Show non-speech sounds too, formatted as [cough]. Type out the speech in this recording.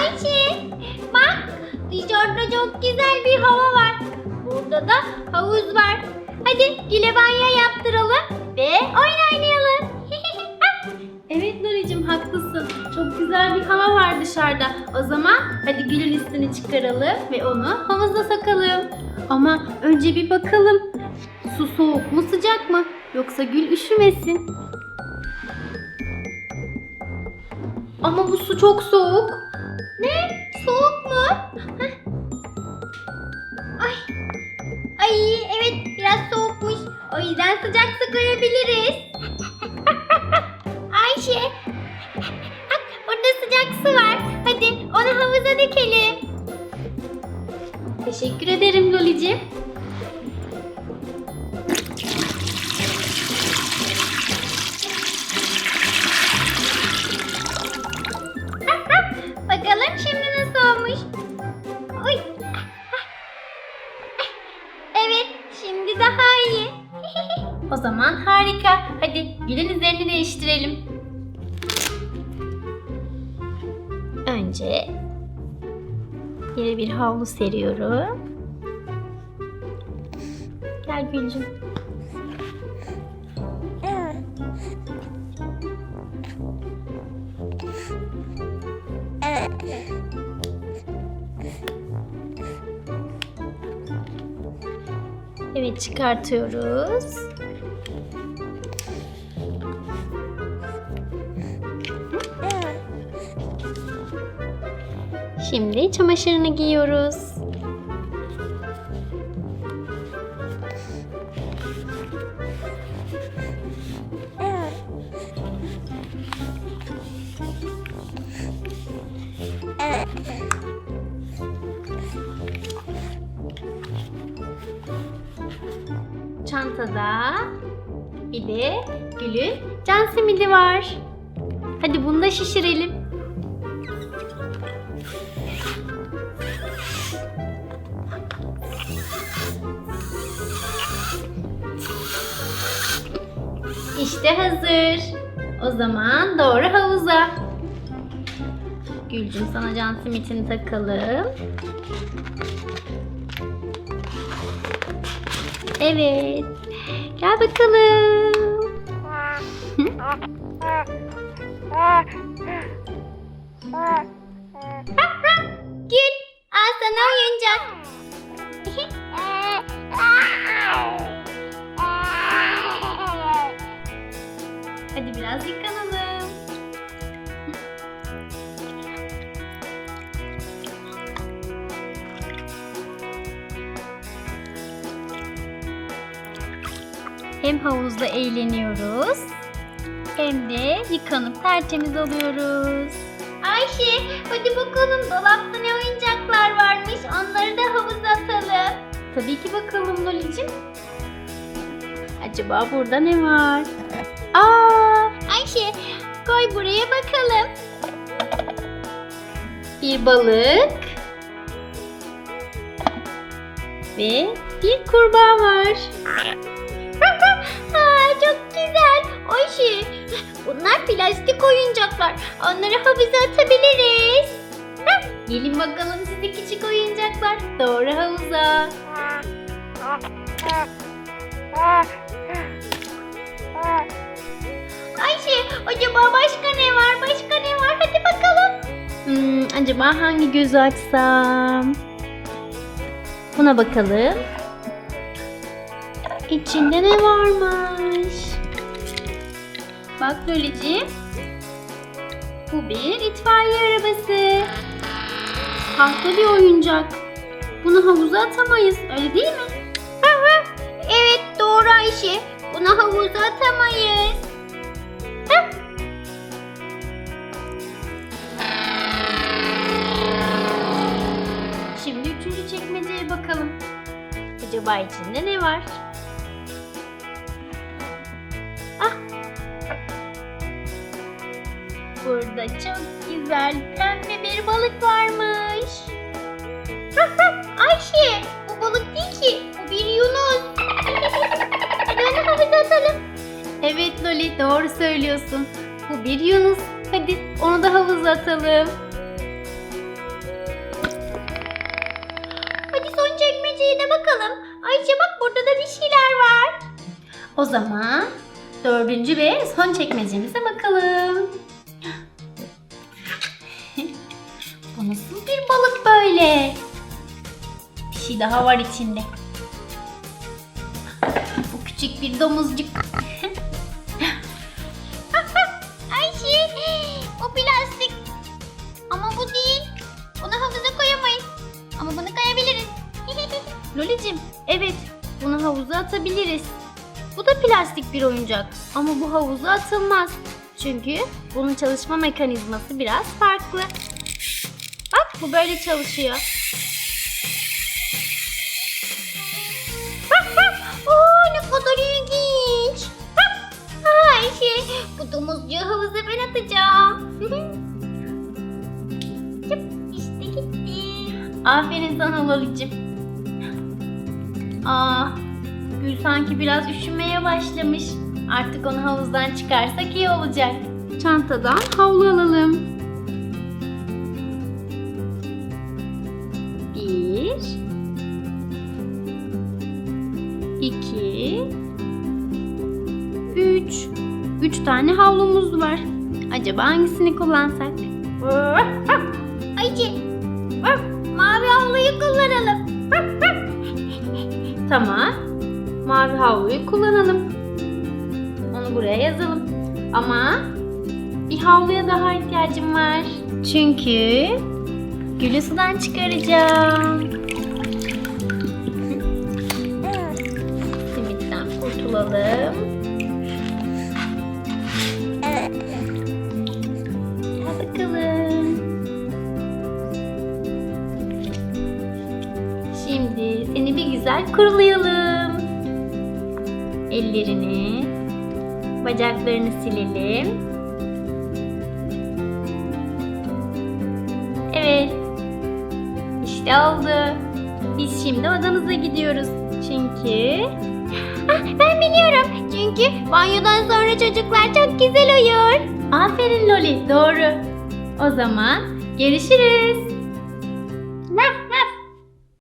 Ayşe bak dışarıda çok güzel bir hava var. Burada da havuz var. Hadi Gül'e banyo yaptıralım ve oyun oynayalım. [laughs] Evet Nuri'cim haklısın. Çok güzel bir hava var dışarıda. O zaman hadi Gül'ün üstünü çıkaralım ve onu havuza sokalım. Ama önce bir bakalım. Su soğuk mu sıcak mı? Yoksa Gül üşümesin. Ama bu su çok soğuk. Ne? Soğuk mu? Heh. Ay. Ay evet biraz soğukmuş. O yüzden sıcak su koyabiliriz. [laughs] Ayşe. Bak burada sıcak su var. Hadi onu havuza dökelim. Teşekkür ederim Loli'cim. Gül'ün üzerini değiştirelim. Önce yere bir havlu seriyorum. Gel Gülcüm. Evet çıkartıyoruz. Şimdi çamaşırını giyiyoruz. Çantada bir de Gül'ün can simidi var. Hadi bunu da şişirelim. İşte hazır. O zaman doğru havuza. Gülcüm sana can simitini takalım. Evet. Gel bakalım. Gül, al sana oyuncak. Biraz yıkanalım. Hem havuzda eğleniyoruz hem de yıkanıp tertemiz oluyoruz. Ayşe, hadi bakalım dolapta ne oyuncaklar varmış. Onları da havuza atalım. Tabii ki bakalım Lolicim. Acaba burada ne var? [laughs] Aa, Ayşe, koy buraya bakalım. bir balık ve bir kurbağa var. [laughs] Aa, çok güzel. Ayşe, bunlar plastik oyuncaklar. Onları havuza atabiliriz. [laughs] Gelin bakalım sizi küçük oyuncaklar. Doğru havuza. [laughs] Ayşe, acaba başka ne var? Başka ne var? Hadi bakalım. Hmm, acaba hangi gözü açsam? Buna bakalım. İçinde ne varmış? Bak Loliciğim. Bu bir itfaiye arabası. Tahta bir oyuncak. Bunu havuza atamayız, öyle değil mi? Evet doğru Ayşe. Bunu havuza atamayız. Acaba içinde ne var? Ah! Burada çok güzel pembe bir balık varmış. Ayşe, bu balık değil ki. Bu bir yunus. Hadi onu havuza atalım. Evet Loli, doğru söylüyorsun. Bu bir yunus. Hadi onu da havuza atalım. Hadi son çekmeceye de bakalım. Ayşe bak burada da bir şeyler var. O zaman dördüncü ve son çekmecemize bakalım. [gasps] Bu nasıl bir balık böyle? Bir şey daha var içinde. Bu küçük bir domuzcuk. [laughs] Ayşe [gasps] o plastik. Lolicim, evet bunu havuza atabiliriz. Bu da plastik bir oyuncak ama bu havuza atılmaz. Çünkü bunun çalışma mekanizması biraz farklı. Bak bu böyle çalışıyor. Oo ne kadar ilginç. Ayşe [laughs] bu domuzcuğu havuza ben atacağım. [laughs] İşte gitti. Aferin sana Lolicim. Aa, Gül sanki biraz üşümeye başlamış. Artık onu havuzdan çıkarsak iyi olacak. Çantadan havlu alalım. Bir. iki, Üç. Üç tane havlumuz var. Acaba hangisini kullansak? Ayşe mavi havluyu kullanalım. Tamam. Mavi havluyu kullanalım. Onu buraya yazalım. Ama bir havluya daha ihtiyacım var. Çünkü gülü sudan çıkaracağım. Simitten kurtulalım. Kurulayalım. Ellerini, bacaklarını silelim. Evet. İşte oldu. Biz şimdi odamıza gidiyoruz. Çünkü [laughs] Ah, ben biliyorum. Çünkü banyodan sonra çocuklar çok güzel uyur. aferin Loli doğru. O zaman görüşürüz.